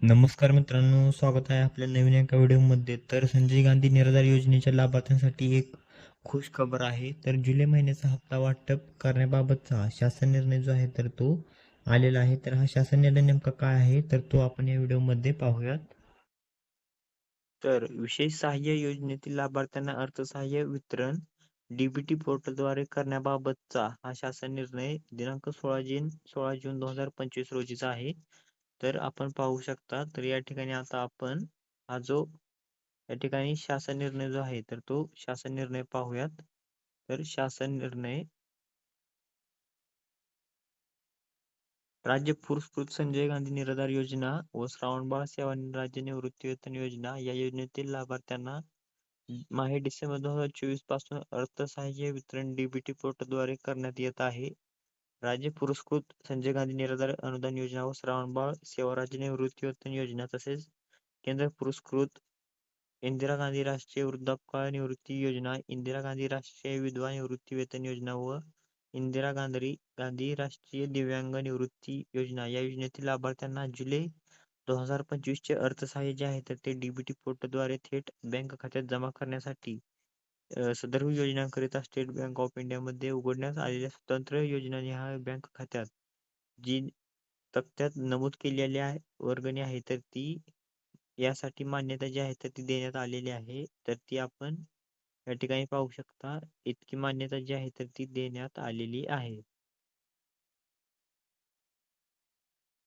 नमस्कार मित्रांनो स्वागत आहे आपल्या नवीन एका व्हिडिओमध्ये. तर संजय गांधी निराधार योजनेच्या लाभार्थ्यांसाठी एक खुश खबर आहे. तर जुलै महिन्याचा हप्ता वाटप करण्याबाबतचा शासन निर्णय जो आहे तर तो आलेला आहे. तर हा शासन निर्णय नेमका काय आहे तर तो आपण या व्हिडिओमध्ये पाहूयात. तर विशेष सहाय्य योजनेतील लाभार्थ्यांना अर्थसहाय्य वितरण डीबीटी पोर्टलद्वारे करण्याबाबतचा हा शासन निर्णय दिनांक सोळा जून सोळा जून दोन हजार पंचवीस रोजीचा आहे. तर आपण पाहू शकता तर या ठिकाणी आता आपण हा जो या ठिकाणी शासन निर्णय जो आहे तर तो शासन निर्णय पाहूयात. तर शासन निर्णय राज्य पुरस्कृत संजय गांधी निराधार योजना व श्रावणबाळ सेवा राज्य निवृत्ती वेतन योजना या योजनेतील लाभार्थ्यांना माहे डिसेंबर दोन हजार चोवीसपासून अर्थसहाय्य वितरण डीबीटी पोर्टलद्वारे करण्यात येत आहे. राज्य पुरस्कृत संजय गांधी निराधार अनुदान योजना व श्रावणबाळ सेवा राज्य निवृत्तीवेतन योजना तसेच केंद्र पुरस्कृत इंदिरा गांधी राष्ट्रीय वृद्धापकाळ निवृत्ती योजना इंदिरा गांधी राष्ट्रीय विधवा निवृत्ती वेतन योजना व इंदिरा गांधी गांधी राष्ट्रीय दिव्यांग निवृत्ती योजना या योजनेतील लाभार्थ्यांना जुलै दोन हजार पंचवीस चे अर्थसहाय्य जे आहे तर ते डीबीटी पोर्टलद्वारे थेट बँक खात्यात जमा करण्यासाठी सदर योजनांकरिता स्टेट बँक ऑफ इंडिया मध्ये उघडण्यात आलेल्या स्वतंत्र योजना ह्या बँक खात्यात जी तक्त्यात नमूद केलेल्या वर्गणी आहे तर ती यासाठी मान्यता जी आहे तर ती देण्यात आलेली आहे. तर ती आपण या ठिकाणी पाहू शकता. इतकी मान्यता जी आहे तर ती देण्यात आलेली आहे.